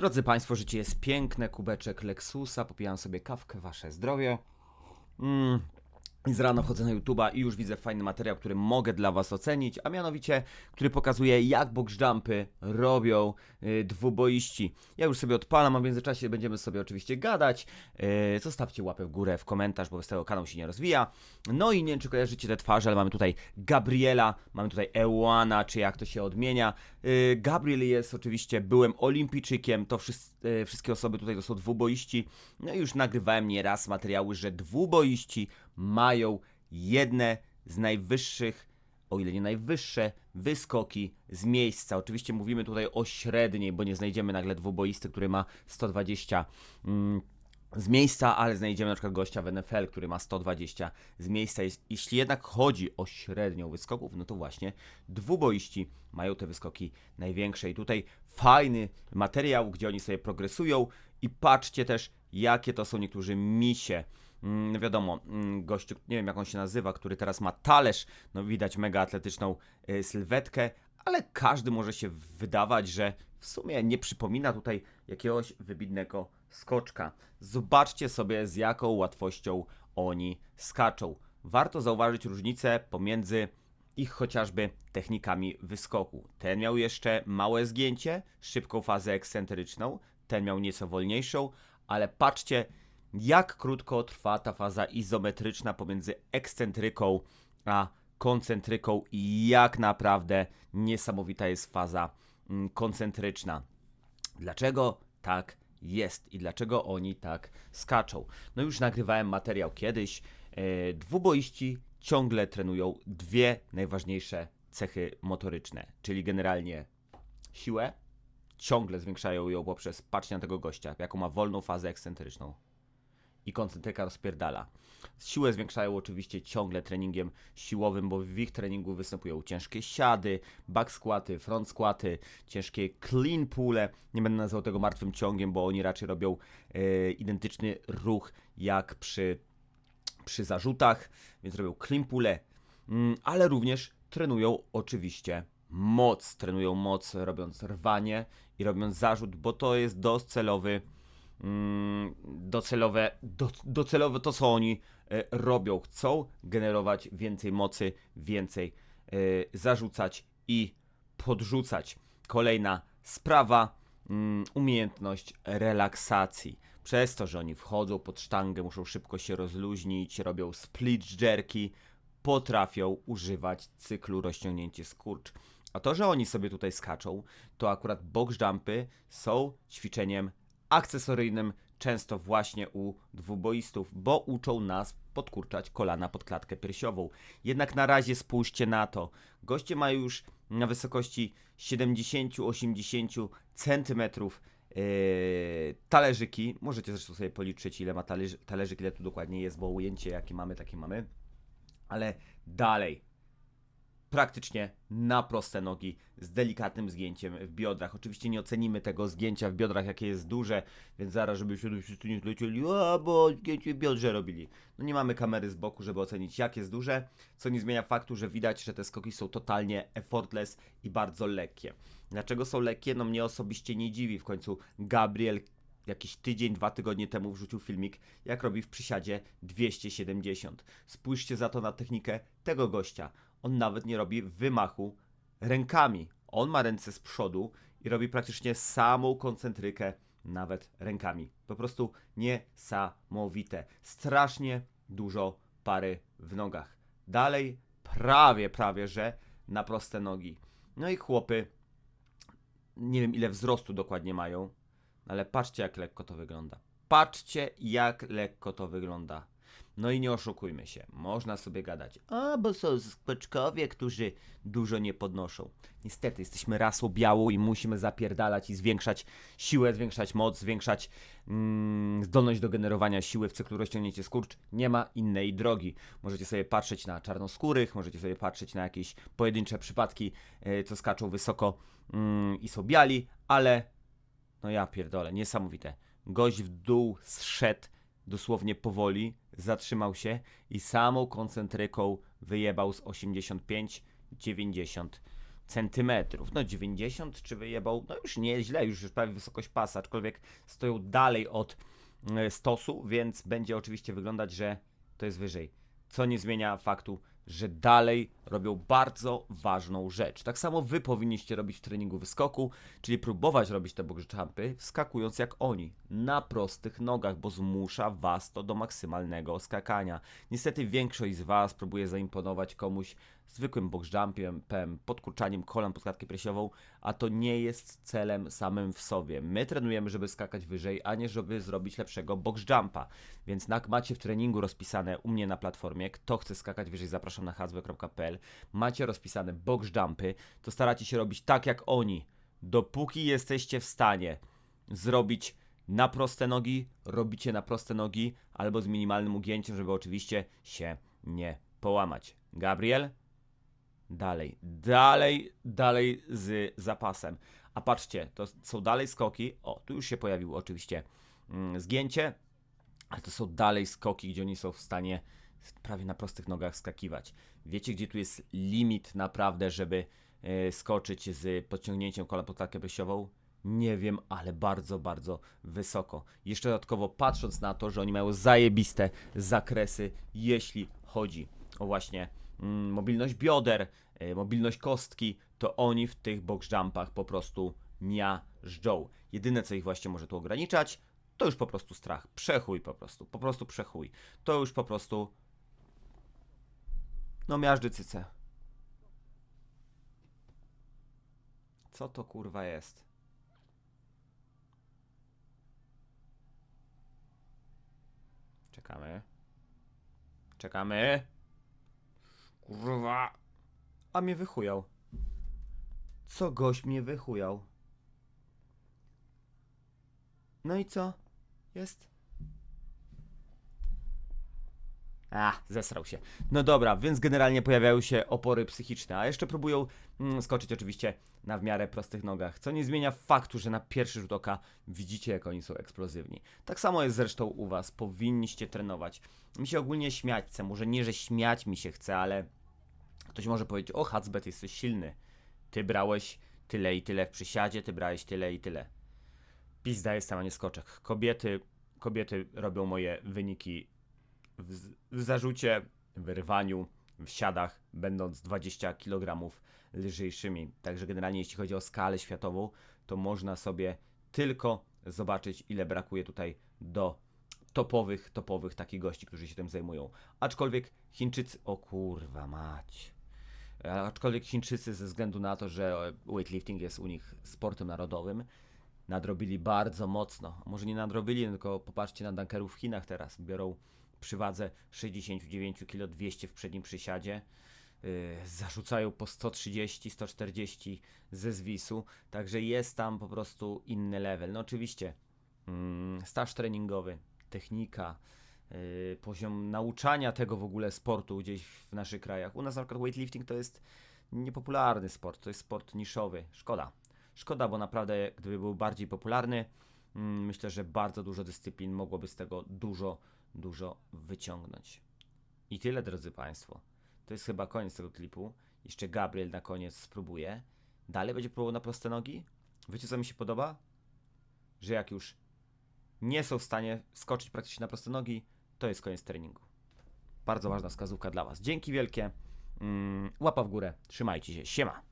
Drodzy Państwo, życie jest piękne, kubeczek Lexusa, popijam sobie kawkę, Wasze zdrowie. Mm. I z rana wchodzę na YouTube'a i już widzę fajny materiał, który mogę dla Was ocenić, a mianowicie, który pokazuje jak box jumpy robią y, dwuboiści. Ja już sobie odpalam, a w międzyczasie będziemy sobie oczywiście gadać. Y, zostawcie łapę w górę w komentarz, bo bez tego kanał się nie rozwija. No i nie wiem, czy kojarzycie te twarze, ale mamy tutaj Gabriela, mamy tutaj Ewana, czy jak to się odmienia. Y, Gabriel jest oczywiście byłym olimpijczykiem, to y, wszystkie osoby tutaj to są dwuboiści. No i już nagrywałem nieraz materiały, że dwuboiści mają jedne z najwyższych, o ile nie najwyższe, wyskoki z miejsca. Oczywiście mówimy tutaj o średniej, bo nie znajdziemy nagle dwuboisty, który ma 120 mm, z miejsca, ale znajdziemy na przykład gościa w NFL, który ma 120 z miejsca. Jeśli jednak chodzi o średnią wyskoków, no to właśnie dwuboiści mają te wyskoki największe. I tutaj fajny materiał, gdzie oni sobie progresują i patrzcie też, jakie to są niektórzy misie. Mm, wiadomo, mm, gościu, nie wiem jak on się nazywa, który teraz ma talerz, no widać mega atletyczną y, sylwetkę, ale każdy może się wydawać, że w sumie nie przypomina tutaj jakiegoś wybitnego skoczka. Zobaczcie sobie z jaką łatwością oni skaczą. Warto zauważyć różnicę pomiędzy ich chociażby technikami wyskoku. Ten miał jeszcze małe zgięcie, szybką fazę ekscentryczną, ten miał nieco wolniejszą, ale patrzcie, jak krótko trwa ta faza izometryczna pomiędzy ekscentryką a koncentryką i jak naprawdę niesamowita jest faza mm, koncentryczna. Dlaczego tak jest i dlaczego oni tak skaczą? No już nagrywałem materiał kiedyś. E, dwuboiści ciągle trenują dwie najważniejsze cechy motoryczne, czyli generalnie siłę, ciągle zwiększają ją poprzez patrzcie na tego gościa, jaką ma wolną fazę ekscentryczną i koncentryka rozpierdala. Siłę zwiększają oczywiście ciągle treningiem siłowym, bo w ich treningu występują ciężkie siady, back squaty, front squaty, ciężkie clean pule. Nie będę nazywał tego martwym ciągiem, bo oni raczej robią e, identyczny ruch jak przy, przy zarzutach, więc robią clean pule, mm, ale również trenują oczywiście moc. Trenują moc robiąc rwanie i robiąc zarzut, bo to jest docelowy mm, docelowe, do, docelowe to, co oni e, robią. Chcą generować więcej mocy, więcej e, zarzucać i podrzucać. Kolejna sprawa, mm, umiejętność relaksacji. Przez to, że oni wchodzą pod sztangę, muszą szybko się rozluźnić, robią split jerki, potrafią używać cyklu rozciągnięcie skurcz. A to, że oni sobie tutaj skaczą, to akurat box jumpy są ćwiczeniem akcesoryjnym często właśnie u dwuboistów, bo uczą nas podkurczać kolana pod klatkę piersiową. Jednak na razie spójrzcie na to. Goście mają już na wysokości 70-80 centymetrów yy, talerzyki. Możecie zresztą sobie policzyć, ile ma talerz, talerzyk, ile tu dokładnie jest, bo ujęcie jakie mamy, takie mamy. Ale dalej, praktycznie na proste nogi z delikatnym zgięciem w biodrach. Oczywiście nie ocenimy tego zgięcia w biodrach, jakie jest duże, więc zaraz, żeby się tu wszyscy nie zlecieli, a bo zgięcie w biodrze robili. No nie mamy kamery z boku, żeby ocenić, jak jest duże, co nie zmienia faktu, że widać, że te skoki są totalnie effortless i bardzo lekkie. Dlaczego są lekkie? No mnie osobiście nie dziwi. W końcu Gabriel jakiś tydzień, dwa tygodnie temu wrzucił filmik, jak robi w przysiadzie 270. Spójrzcie za to na technikę tego gościa. On nawet nie robi wymachu rękami. On ma ręce z przodu i robi praktycznie samą koncentrykę nawet rękami. Po prostu niesamowite. Strasznie dużo pary w nogach. Dalej prawie, prawie, że na proste nogi. No i chłopy, nie wiem ile wzrostu dokładnie mają, ale patrzcie jak lekko to wygląda. Patrzcie jak lekko to wygląda. No i nie oszukujmy się, można sobie gadać, a bo są skoczkowie, którzy dużo nie podnoszą. Niestety, jesteśmy rasą białą i musimy zapierdalać i zwiększać siłę, zwiększać moc, zwiększać mm, zdolność do generowania siły w cyklu rozciągnięcie skurcz. Nie ma innej drogi. Możecie sobie patrzeć na czarnoskórych, możecie sobie patrzeć na jakieś pojedyncze przypadki, e, co skaczą wysoko mm, i są biali, ale no ja pierdolę, niesamowite. Gość w dół zszedł dosłownie powoli, zatrzymał się i samą koncentryką wyjebał z 85-90 centymetrów. No 90 czy wyjebał, no już nie źle, już, już prawie wysokość pasa, aczkolwiek stoją dalej od e, stosu, więc będzie oczywiście wyglądać, że to jest wyżej. Co nie zmienia faktu, że dalej robią bardzo ważną rzecz. Tak samo wy powinniście robić w treningu wyskoku, czyli próbować robić te box jumpy, wskakując jak oni, na prostych nogach, bo zmusza was to do maksymalnego skakania. Niestety większość z was próbuje zaimponować komuś zwykłym box jumpem, pem, podkurczaniem kolan pod klatkę piersiową, a to nie jest celem samym w sobie. My trenujemy, żeby skakać wyżej, a nie żeby zrobić lepszego box jumpa. Więc jak macie w treningu rozpisane u mnie na platformie, kto chce skakać wyżej, zapraszam na hacb.pl, macie rozpisane box jumpy, to staracie się robić tak jak oni. Dopóki jesteście w stanie zrobić na proste nogi, robicie na proste nogi, albo z minimalnym ugięciem, żeby oczywiście się nie połamać. Gabriel? Dalej, dalej, dalej z zapasem. A patrzcie, to są dalej skoki. O, tu już się pojawiło oczywiście mm, zgięcie, ale to są dalej skoki, gdzie oni są w stanie prawie na prostych nogach skakiwać. Wiecie, gdzie tu jest limit naprawdę, żeby e, skoczyć z podciągnięciem kolan pod klatkę piersiową? Nie wiem, ale bardzo, bardzo wysoko. Jeszcze dodatkowo patrząc na to, że oni mają zajebiste zakresy, jeśli chodzi o właśnie mobilność bioder, e, mobilność kostki, to oni w tych box jumpach po prostu miażdżą. Jedyne, co ich właśnie może tu ograniczać, to już po prostu strach. Przechuj po prostu. Po prostu przechuj. To już po prostu... No miażdży cyce. Co to kurwa jest? Czekamy. Czekamy. Kurwa. A mnie wychujał. Co gość mnie wychujał? No i co? Jest? A, zesrał się. No dobra, więc generalnie pojawiają się opory psychiczne, a jeszcze próbują mm, skoczyć oczywiście na w miarę prostych nogach, co nie zmienia faktu, że na pierwszy rzut oka widzicie, jak oni są eksplozywni. Tak samo jest zresztą u was, powinniście trenować. Mi się ogólnie śmiać chce, może nie, że śmiać mi się chce, ale ktoś może powiedzieć, o Hacbet, jesteś silny. Ty brałeś tyle i tyle w przysiadzie, ty brałeś tyle i tyle. Pizda jestem, a nie skoczek. Kobiety, kobiety robią moje wyniki w, w zarzucie, w rywaniu, w siadach, będąc 20 kg lżejszymi. Także generalnie jeśli chodzi o skalę światową, to można sobie tylko zobaczyć, ile brakuje tutaj do topowych, topowych takich gości, którzy się tym zajmują. Aczkolwiek Chińczycy, o kurwa mać. E, Aczkolwiek Chińczycy ze względu na to, że weightlifting jest u nich sportem narodowym, nadrobili bardzo mocno. Może nie nadrobili, tylko popatrzcie na dunkerów w Chinach teraz. Biorą przy wadze 69 kg 200 w przednim przysiadzie. Yy, zarzucają po 130, 140 ze zwisu. Także jest tam po prostu inny level. No oczywiście mm, staż treningowy, technika, poziom nauczania tego w ogóle sportu gdzieś w naszych krajach. U nas na przykład weightlifting to jest niepopularny sport, to jest sport niszowy. Szkoda. Szkoda, bo naprawdę gdyby był bardziej popularny, mm, myślę, że bardzo dużo dyscyplin mogłoby z tego dużo, dużo wyciągnąć. I tyle, drodzy Państwo. To jest chyba koniec tego klipu. Jeszcze Gabriel na koniec spróbuje. Dalej będzie próbował na proste nogi. Wiecie, co mi się podoba? Że jak już nie są w stanie skoczyć praktycznie na proste nogi, to jest koniec treningu. Bardzo ważna wskazówka dla Was. Dzięki wielkie. Mm, łapa w górę. Trzymajcie się. Siema.